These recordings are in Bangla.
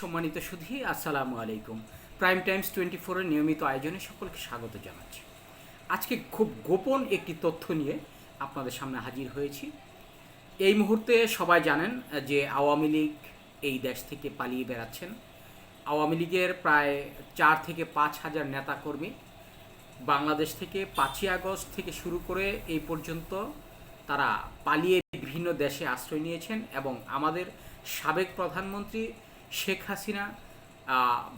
সম্মানিত সুধী, আসসালামু আলাইকুম। প্রাইম টাইমস টোয়েন্টি ফোরের নিয়মিত আয়োজনে সকলকে স্বাগত জানাচ্ছি। আজকে খুব গোপন একটি তথ্য নিয়ে আপনাদের সামনে হাজির হয়েছি। এই মুহূর্তে সবাই জানেন যে আওয়ামী লীগ এই দেশ থেকে পালিয়ে বেড়াচ্ছেন। আওয়ামী লীগের প্রায় চার থেকে পাঁচ হাজার নেতাকর্মী বাংলাদেশ থেকে পাঁচই আগস্ট থেকে শুরু করে এই পর্যন্ত তারা পালিয়ে বিভিন্ন দেশে আশ্রয় নিয়েছেন এবং আমাদের সাবেক প্রধানমন্ত্রী শেখ হাসিনা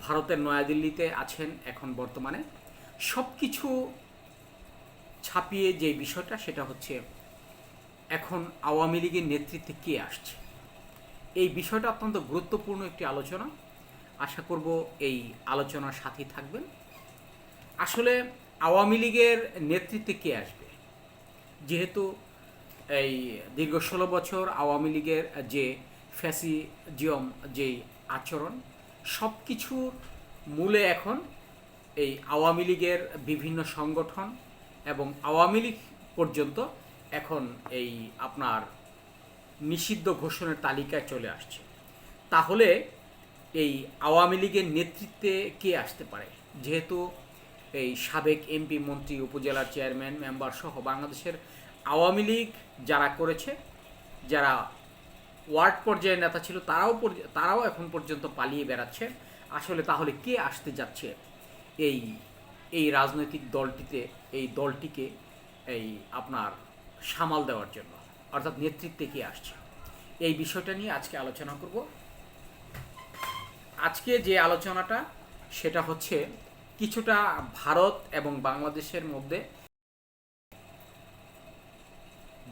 ভারতের নয়াদিল্লিতে আছেন এখন বর্তমানে। সব কিছু ছাপিয়ে যে বিষয়টা, সেটা হচ্ছে এখন আওয়ামী লীগের নেতৃত্বে কে আসছে। এই বিষয়টা অত্যন্ত গুরুত্বপূর্ণ একটি আলোচনা। আশা করব এই আলোচনার সাথেই থাকবেন। আসলে আওয়ামী লীগের নেতৃত্বে কে আসবে? যেহেতু এই দীর্ঘ ষোলো বছর আওয়ামী লীগের যে ফ্যাসিজিয়ম যেই আচরণ সব কিছুর মূলে এখন এই আওয়ামী লীগের বিভিন্ন সংগঠন এবং আওয়ামী লীগ পর্যন্ত এখন এই আপনার নিষিদ্ধ ঘোষণার তালিকায় চলে আসছে। তাহলে এই আওয়ামী লীগের নেতৃত্বে কে আসতে পারে? যেহেতু এই সাবেক এমপি, মন্ত্রী, উপজেলার চেয়ারম্যান, মেম্বার সহ বাংলাদেশের আওয়ামী লীগ যারা করেছে, যারা ওয়ার্ড পর্যায়ের নেতা ছিল, তারাও তারাও এখন পর্যন্ত পালিয়ে বেড়াচ্ছে। আসলে তাহলে কে আসতে যাচ্ছে এই এই রাজনৈতিক দলটিতে, এই দলটিকে এই আপনার সামাল দেওয়ার জন্য? অর্থাৎ নেতৃত্বে কে আসছে? এই বিষয়টা নিয়ে আজকে আলোচনা করব। আজকে যে আলোচনাটা, সেটা হচ্ছে কিছুটা ভারত এবং বাংলাদেশের মধ্যে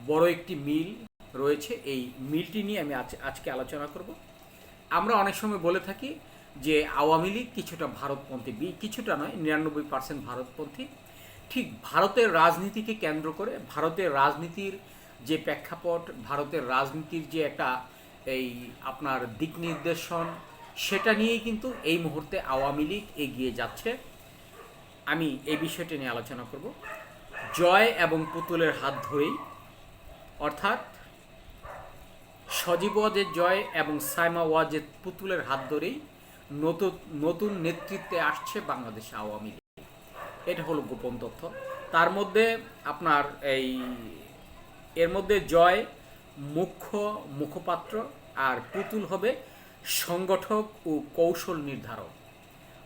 বড় একটি মিল রয়েছে এই মিলটি নিয়ে আমি আজ আজকে আলোচনা করব। আমরা অনেক সময় বলে থাকি যে আওয়ামী লীগ কিছুটা ভারতপন্থী কিছুটা নয়, নিরানব্বই পার্সেন্ট ভারতপন্থী। ঠিক ভারতের রাজনীতিকে কেন্দ্র করে ভারতের রাজনীতির যে প্রেক্ষাপট, ভারতের রাজনীতির যে একটা এই আপনার দিক নির্দেশন, সেটা নিয়েই কিন্তু এই মুহূর্তে আওয়ামী লীগ এগিয়ে যাচ্ছে। আমি এই বিষয়টি নিয়ে আলোচনা করব। জয় এবং পুতুলের হাত ধরেই, অর্থাৎ সজীব ওয়াজের জয় এবং সাইমা ওয়াজের পুতুলের হাত ধরেই নতুন নতুন নেতৃত্বে আসছে বাংলাদেশ আওয়ামী লীগ। এটা হলো গোপন তথ্য। তার মধ্যে আপনার এই, এর মধ্যে জয় মুখ্য মুখপাত্র আর পুতুল হবে সংগঠক ও কৌশল নির্ধারক।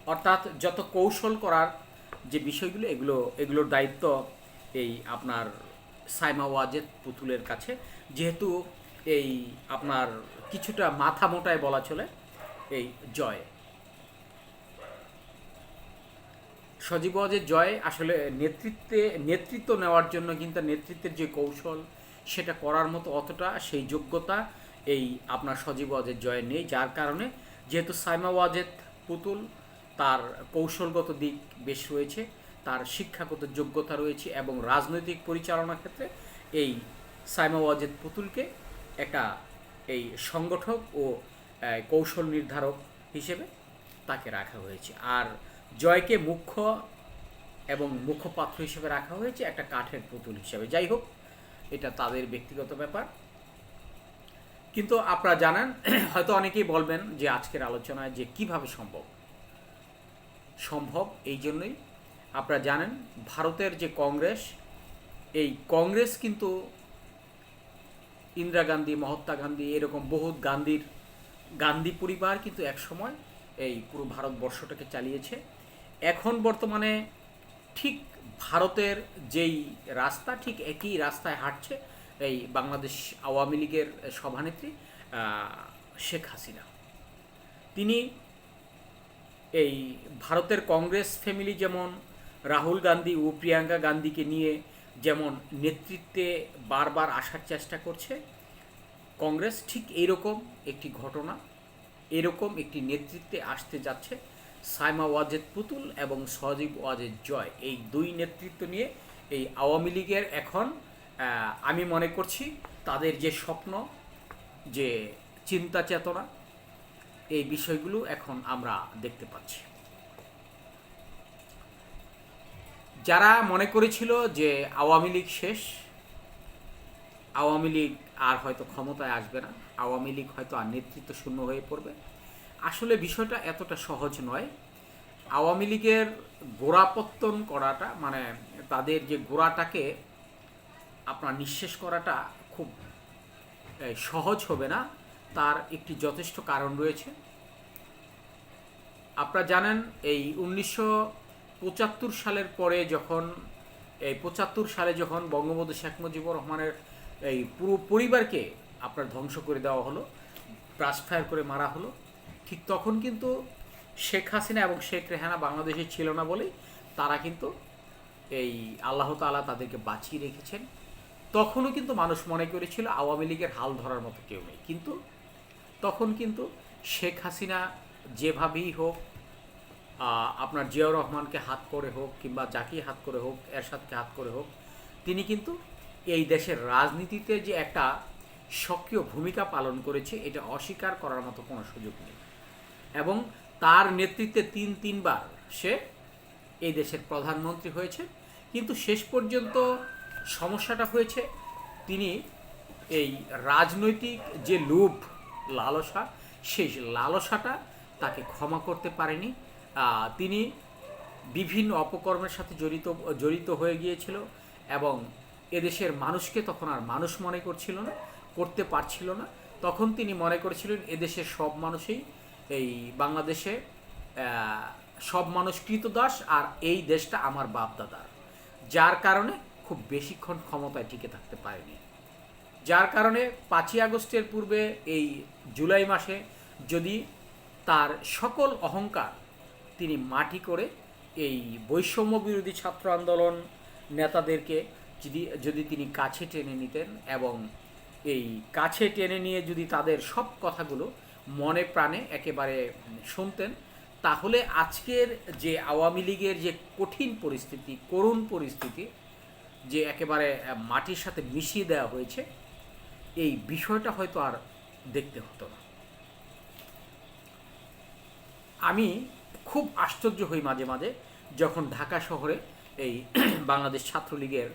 অর্থাৎ যত কৌশল করার যে বিষয়গুলো, এগুলো, এগুলোর দায়িত্ব এই আপনার সাইমা ওয়াজেদ পুতুলের কাছে। যেহেতু এই আপনার কিছুটা মাথা মোটায় বলা চলে, এই জয়। সজীব ওয়াজের জয় আসলে নেতৃত্বে, নেতৃত্ব নেওয়ার জন্য কিন্তু নেতৃত্বের যে কৌশল, সেটা করার মতো অতটা সেই যোগ্যতা এই আপনার সজীব ওয়াজের জয় নেই। যার কারণে যেহেতু সাইমা ওয়াজেদ পুতুল, তার কৌশলগত দিক বেশ রয়েছে, তার শিক্ষাগত যোগ্যতা রয়েছে এবং রাজনৈতিক পরিচালনার ক্ষেত্রে এই সাইমা ওয়াজেদ পুতুলকে একটা এই সংগঠক ও কৌশল নির্ধারক হিসেবে তাকে রাখা হয়েছে। আর জয়কে মুখ্য এবং মুখপাত্র হিসেবে রাখা হয়েছে একটা কাঠের পুতুল হিসেবে। যাই হোক, এটা তাদের ব্যক্তিগত ব্যাপার। কিন্তু আপনারা জানেন, হয়তো অনেকেই বলবেন যে আজকের আলোচনায় যে কীভাবে সম্ভব? সম্ভব এই জন্যই। আপনারা জানেন, ভারতের যে কংগ্রেস, এই কংগ্রেস কিন্তু ইন্দিরা গান্ধী, মহাত্মা গান্ধী, এরকম বহুত গান্ধীর, গান্ধী পরিবার কিন্তু একসময় এই পুরো ভারতবর্ষটাকে চালিয়েছে। এখন বর্তমানে ঠিক ভারতের যেই রাস্তা, ঠিক একই রাস্তায় হাঁটছে এই বাংলাদেশ আওয়ামী লীগের সভানেত্রী শেখ হাসিনা। তিনি এই ভারতের কংগ্রেস ফ্যামিলি যেমন, রাহুল গান্ধী ও প্রিয়াঙ্কা গান্ধীকে নিয়ে যেমন নেতৃত্বে বারবার আসার চেষ্টা করছে, কংগ্রেস ঠিক এইরকম একটি ঘটনা, এরকম একটি নেতৃত্বে আসতে যাচ্ছে। সাইমা ওয়াজেদ পুতুল এবং সজীব ওয়াজেদ জয়, এই দুই নেতৃত্ব নিয়ে এই আওয়ামী লীগের এখন আমি মনে করছি তাদের যে স্বপ্ন, যে চিন্তা চেতনা, এই বিষয়গুলো এখন আমরা দেখতে পাচ্ছি। যারা মনে করেছিল যে আওয়ামী লীগ শেষ, আওয়ামী লীগ আর হয়তো ক্ষমতায় আসবে না, আওয়ামী লীগ হয়তো আর নেতৃত্ব শূন্য হয়ে পড়বে। আসলে বিষয়টা এতটা সহজ নয়। আওয়ামী লীগের গোড়াপত্তন করাটা মানে তাদের যে গোড়াটাকে আপনার নিঃশেষ করাটা খুব সহজ হবে না। তার একটি যথেষ্ট কারণ রয়েছে। আপনারা জানেন, এই উনিশশো পঁচাত্তর সালের পরে যখন, এই পঁচাত্তর সালে যখন বঙ্গবন্ধু শেখ মুজিবুর রহমানের এই পুরো পরিবারকে আপনার ধ্বংস করে দেওয়া হলো ব্রাস্ট ফায়ার করে মারা হলো, ঠিক তখন কিন্তু শেখ হাসিনা এবং শেখ রেহানা বাংলাদেশে ছিল না বলেই তারা কিন্তু এই আল্লাহ তাআলা তাদেরকে বাঁচিয়ে রেখেছেন। তখনও কিন্তু মানুষ মনে করেছিল আওয়ামী লীগের হাল ধরার মতো কেউ নেই। কিন্তু তখন কিন্তু শেখ হাসিনা যেভাবেই হোক আপনার জিয়াউর রহমানকে হাত করে হোক কিংবা যাকেই হাত করে হোক, এরশাদকে হাত করে হোক, তিনি কিন্তু এই দেশের রাজনীতিতে যে একটা সক্রিয় ভূমিকা পালন করেছে, এটা অস্বীকার করার মতো কোনো সুযোগ নেই। এবং তার নেতৃত্বে তিন, তিনবার সে এই দেশের প্রধানমন্ত্রী হয়েছে। কিন্তু শেষ পর্যন্ত সমস্যাটা হয়েছে, তিনি এই রাজনৈতিক যে লোভ, লালসা, সেই লালসাটা তাকে ক্ষমা করতে পারেনি। তিনি বিভিন্ন অপকর্মের সাথে জড়িত জড়িত হয়ে গিয়েছিল এবং এদেশের মানুষকে তখন আর মানুষ মনে করছিল না, করতে পারছিল না। তখন তিনি মনে করেছিলেন, এদেশের সব মানুষই এই বাংলাদেশে সব মানুষ কৃতদাস আর এই দেশটা আমার বাপ দাদার যার কারণে খুব বেশিক্ষণ ক্ষমতায় টিকে থাকতে পারেনি। যার কারণে পাঁচই আগস্টের পূর্বে এই জুলাই মাসে যদি তার সকল অহংকার তিনি মাটি করে এই বৈষম্য বিরোধী ছাত্র আন্দোলন নেতাদেরকে যদি যদি তিনি কাছে টেনে নিতেন এবং এই কাছে টেনে নিয়ে যদি তাদের সব কথাগুলো মনে প্রাণে একেবারে শুনতেন, তাহলে আজকের যে আওয়ামী লীগের যে কঠিন পরিস্থিতি, করুণ পরিস্থিতি, যে একেবারে মাটির সাথে মিশিয়ে দেওয়া হয়েছে, এই বিষয়টা হয়তো আর দেখতে হতো না। আমি খুব আশ্চর্য হই মাঝে মাঝে যখন ঢাকা শহরে এই বাংলাদেশ ছাত্রলীগের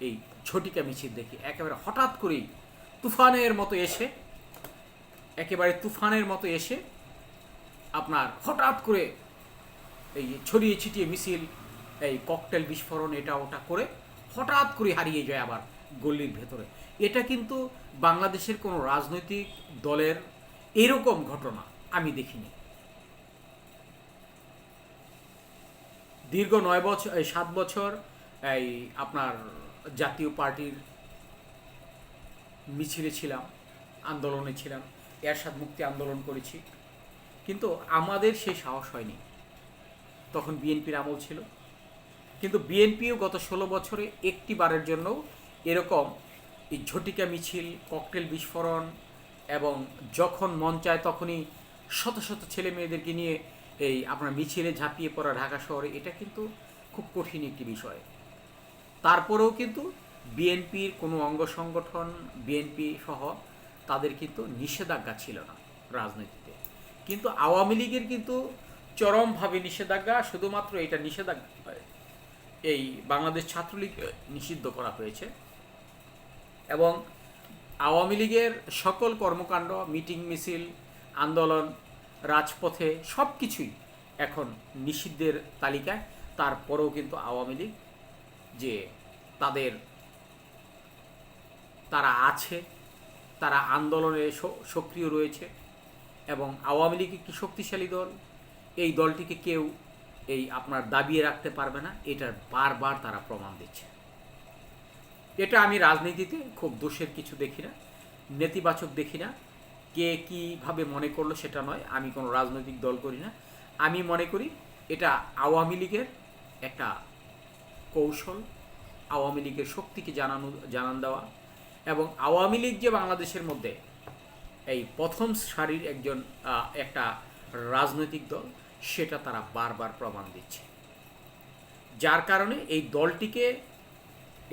এই ঝটিকা মিছিল দেখি। একেবারে হঠাৎ করেই তুফানের মতো এসে, একেবারে তুফানের মতো এসে আপনার হঠাৎ করে এই ছড়িয়ে ছিটিয়ে মিছিল, এই ককটেল বিস্ফোরণ, এটা ওটা করে হঠাৎ করে হারিয়ে যায় আবার গল্লির ভেতরে। এটা কিন্তু বাংলাদেশের কোনো রাজনৈতিক দলের এরকম ঘটনা আমি দেখিনি। দীর্ঘ নয় বছর, এই সাত বছর, এই আপনার জাতীয় পার্টির মিছিলে ছিলাম, আন্দোলনে ছিলাম, এরশাদ মুক্তি আন্দোলন করেছি। কিন্তু আমাদের সেই সাহস হয়নি। তখন বিএনপির আমল ছিল। কিন্তু বিএনপিও গত ষোলো বছরে একটি বারের জন্য এরকম এই ঝটিকা মিছিল, ককটেল বিস্ফোরণ এবং যখন মন চায় তখনই শত শত ছেলে মেয়েদেরকে নিয়ে এই আপনার মিছিলে ঝাঁপিয়ে পড়া ঢাকা শহরে, এটা কিন্তু খুব কঠিন একটি বিষয়। তারপরেও কিন্তু বিএনপির কোনো অঙ্গ সংগঠন, বিএনপি সহ তাদের কিন্তু নিষেধাজ্ঞা ছিল না রাজনীতিতে। কিন্তু আওয়ামী লীগের কিন্তু চরমভাবে নিষেধাজ্ঞা, শুধুমাত্র এটা নিষেধাজ্ঞা এই বাংলাদেশ ছাত্রলীগ নিষিদ্ধ করা হয়েছে। এবং আওয়ামী লীগের সকল কর্মকাণ্ড, মিটিং, মিছিল, আন্দোলন রাজপথে সব কিছুই এখন নিষিদ্ধের তালিকায়। তারপরেও কিন্তু আওয়ামী লীগ যে তাদের তারা আছে, তারা আন্দোলনে সক্রিয় রয়েছে এবং আওয়ামী লীগ একটি শক্তিশালী দল। এই দলটিকে কেউ এই আপনার দাবিয়ে রাখতে পারবে না, এটার বারবার তারা প্রমাণ দিচ্ছে। এটা আমি রাজনীতিতে খুব দোষের কিছু দেখি না, নেতিবাচক দেখি না। কে কীভাবে মনে করল সেটা নয়, আমি কোনো রাজনৈতিক দল করি না। আমি মনে করি এটা আওয়ামী লীগের একটা কৌশল, আওয়ামী লীগের শক্তিকে জানানো, জানান দেওয়া এবং আওয়ামী লীগ যে বাংলাদেশের মধ্যে এই প্রথম সারির একজন একটা রাজনৈতিক দল, সেটা তারা বারবার প্রমাণ দিচ্ছে। যার কারণে এই দলটিকে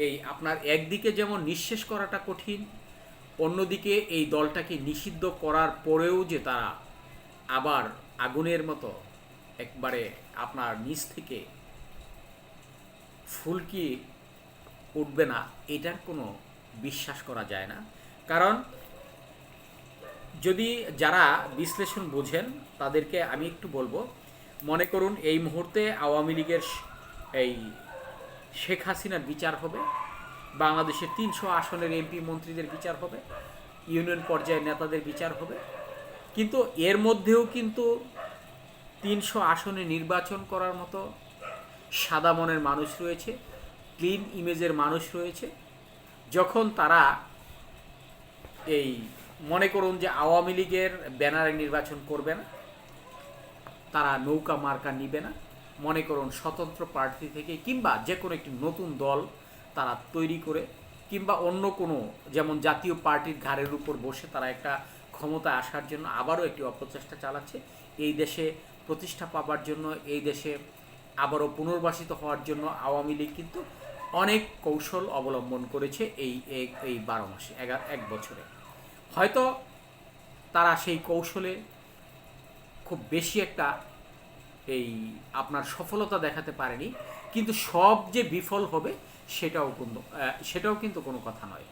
এই আপনার একদিকে যেমন নিঃশেষ করাটা কঠিন অন্যদিকে এই দলটাকে নিষিদ্ধ করার পরেও যে তারা আবার আগুনের মতো একবারে আপনার নিচ থেকে ফুলকি উঠবে না, এটার কোনো বিশ্বাস করা যায় না। কারণ যদি যারা বিশ্লেষণ বোঝেন, তাদেরকে আমি একটু বলব, মনে করুন এই মুহূর্তে আওয়ামী লীগের এই শেখ হাসিনার বিচার হবে। বাংলাদেশের তিনশো আসনের এমপি মন্ত্রীদের বিচার হবে, ইউনিয়ন পর্যায়ের নেতাদের বিচার হবে। কিন্তু এর মধ্যেও কিন্তু তিনশো আসনে নির্বাচন করার মতো সাদা মনের মানুষ রয়েছে, ক্লিন ইমেজের মানুষ রয়েছে। যখন তারা এই মনে করুন যে আওয়ামী লীগের ব্যানারে নির্বাচন করবে না, তারা নৌকা মার্কা নিবে না। মনে করুন স্বতন্ত্র প্রার্থী থেকে কিংবা যে কোনো একটি নতুন দল তারা তৈরি করে, কিংবা অন্য কোনো যেমন জাতীয় পার্টির ঘাড়ের উপর বসে তারা একটা ক্ষমতায় আসার জন্য আবারও একটি অপচেষ্টা চালাচ্ছে। এই দেশে প্রতিষ্ঠা পাবার জন্য, এই দেশে আবারও পুনর্বাসিত হওয়ার জন্য আওয়ামী লীগ কিন্তু অনেক কৌশল অবলম্বন করেছে এই এই- এই বারো মাসে এগারো এক বছরে। হয়তো তারা সেই কৌশলে খুব বেশি একটা এই আপনার সফলতা দেখাতে পারেনি, কিন্তু সব যে বিফল হবে সেটাও কোনো আহ, সেটাও কিন্তু কোনো কথা নয়।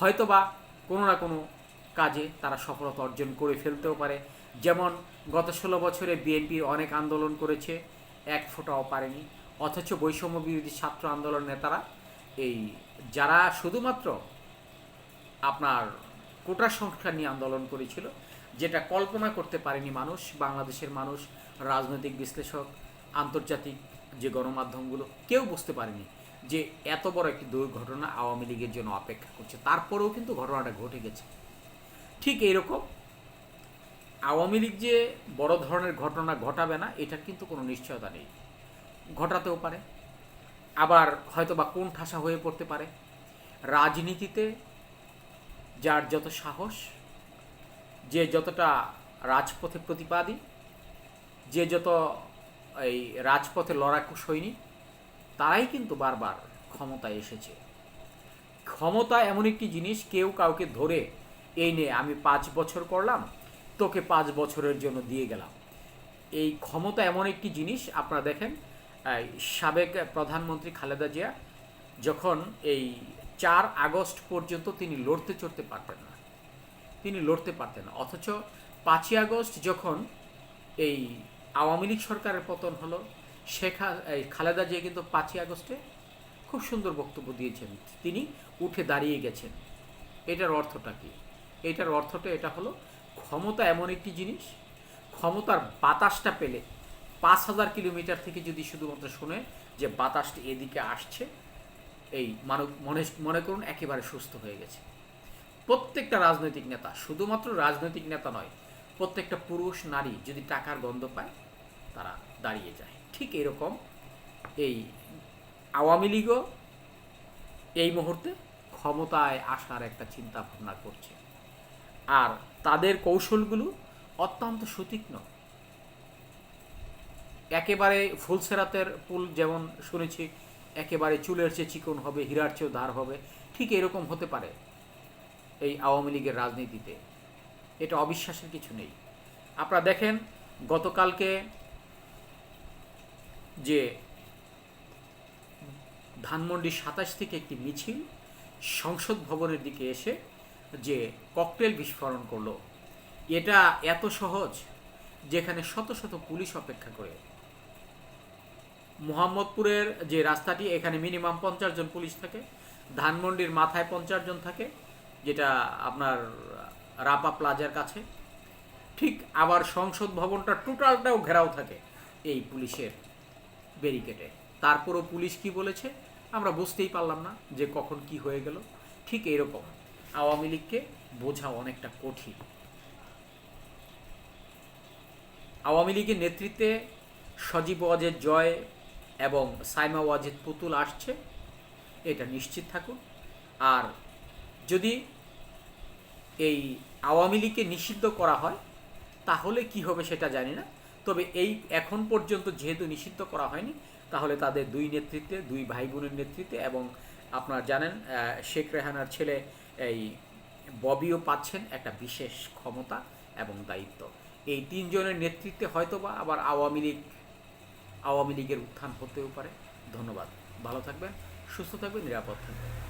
হয়তো বা কোনো না কোনো কাজে তারা সফলতা অর্জন করে ফেলতেও পারে। যেমন গত ষোলো বছরে বিএনপি অনেক আন্দোলন করেছে এক ফোঁটাও পারেনি। অথচ বৈষম্য বিরোধী ছাত্র আন্দোলন নেতারা এই যারা শুধুমাত্র আপনার কোটা সংস্কার নিয়ে আন্দোলন করেছিল যেটা কল্পনা করতে পারেনি মানুষ বাংলাদেশের মানুষ রাজনৈতিক বিশ্লেষক আন্তর্জাতিক যে গণমাধ্যমগুলো কেউ বুঝতে পারেনি। যে এত বড় একটি দুর্ঘটনা আওয়ামী লীগের জন্য অপেক্ষা করছে, তারপরেও কিন্তু ঘটনাটা ঘটে গেছে। ঠিক এইরকম আওয়ামী লীগ যে বড় ধরনের ঘটনা ঘটাবে না এটার কিন্তু কোনো নিশ্চয়তা নেই। ঘটাতেও পারে। আবার হয়তো বা কোন ঠাসা হয়ে পড়তে পারে। রাজনীতিতে যার যত সাহস, যে যতটা রাজপথে প্রতিপাদী যে যত এই রাজপথে লড়াকু সৈনিক তারাই কিন্তু বারবার ক্ষমতায় এসেছে। ক্ষমতা এমন একটি জিনিস, কেউ কাউকে ধরে, এই নে, আমি পাঁচ বছর করলাম, তোকে পাঁচ বছরের জন্য দিয়ে গেলাম। এই ক্ষমতা এমন একটি জিনিস, আপনারা দেখেন সাবেক প্রধানমন্ত্রী খালেদা জিয়া যখন এই চার আগস্ট পর্যন্ত তিনি লড়তে চড়তে পারতেন না। তিনি লড়তে পারতেন না। অথচ পাঁচই আগস্ট যখন এই আওয়ামী লীগ সরকারের পতন হলো শেখ, এই খালেদা জিয়া কিন্তু পাঁচই আগস্টে খুব সুন্দর বক্তব্য দিয়েছেন। তিনি উঠে দাঁড়িয়ে গেছেন। এটার অর্থটা কি? এটার অর্থটা, এটা হলো ক্ষমতা এমন একটি জিনিস, ক্ষমতার বাতাসটা পেলে পাঁচ হাজার কিলোমিটার থেকে যদি শুধুমাত্র শুনে যে বাতাসটি এদিকে আসছে, এই মানব মনে মনে করুন একেবারে সুস্থ হয়ে গেছে। প্রত্যেকটা রাজনৈতিক নেতা, শুধুমাত্র রাজনৈতিক নেতা নয়, প্রত্যেকটা পুরুষ, নারী যদি টাকার গন্ধ পায়, তারা দাঁড়িয়ে যায়। ঠিক এরকম এই আওয়ামী লীগও এই মুহূর্তে ক্ষমতায় আসার একটা চিন্তা ভাবনা করছে। আর তাদের কৌশলগুলো অত্যন্ত সুতীক্ষ্ণ একেবারে ফুলসেরাতের পুল যেমন শুনেছি, একেবারে চুলের চেয়ে চিকন হবে, হীরার চেয়েও ধার হবে, ঠিক এরকম হতে পারে এই আওয়ামী লীগের রাজনীতিতে। এটা অবিশ্বাসের কিছু নেই। আপনারা দেখেন, গতকালকে যে ধানমন্ডি সাতাশ থেকে একটি মিছিল সংসদ ভবনের দিকে এসে যে ককটেল বিস্ফোরণ করল। এটা এত সহজ যেখানে শত শত পুলিশ অপেক্ষা করে। মোহাম্মদপুরের যে রাস্তাটি, এখানে মিনিমাম পঞ্চাশ জন পুলিশ থাকে। ধানমন্ডির মাথায় পঞ্চাশ জন থাকে, যেটা আপনার রাপা প্লাজার কাছে। ঠিক আবার সংসদ ভবনটা টোটালটাও ঘেরাও থাকে এই পুলিশের। ব্যারিকেডে তারপরও পুলিশ কি বলেছে? আমরা বুঝতেই পারলাম না যে কখন কি হয়ে গেল। ঠিক এরকম আওয়ামী লীগকে বোঝা অনেকটা কঠিন। আওয়ামী লীগের নেতৃত্বে সজীব ওয়াজেদ জয় এবং সাইমা ওয়াজেদ পুতুল আসছে। এটা নিশ্চিত থাকুন। আর যদি এই আওয়ামী লীগকে নিষিদ্ধ করা হয়, তাহলে কি হবে সেটা জানি না। তবে এই এখন পর্যন্ত যেহেতু নিষিদ্ধ করা হয়নি, তাহলে তাদের দুই নেতৃত্বে, দুই ভাই বোনের নেতৃত্বে এবং আপনারা জানেন শেখ রেহানার ছেলে এই ববিও পাচ্ছেন একটা বিশেষ ক্ষমতা এবং দায়িত্ব। এই তিনজনের নেতৃত্বে হয়তোবা আবার আওয়ামী লীগ, আওয়ামী লীগের উত্থান হতেও পারে। ধন্যবাদ। ভালো থাকবেন, সুস্থ থাকবেন, নিরাপদ থাকবেন।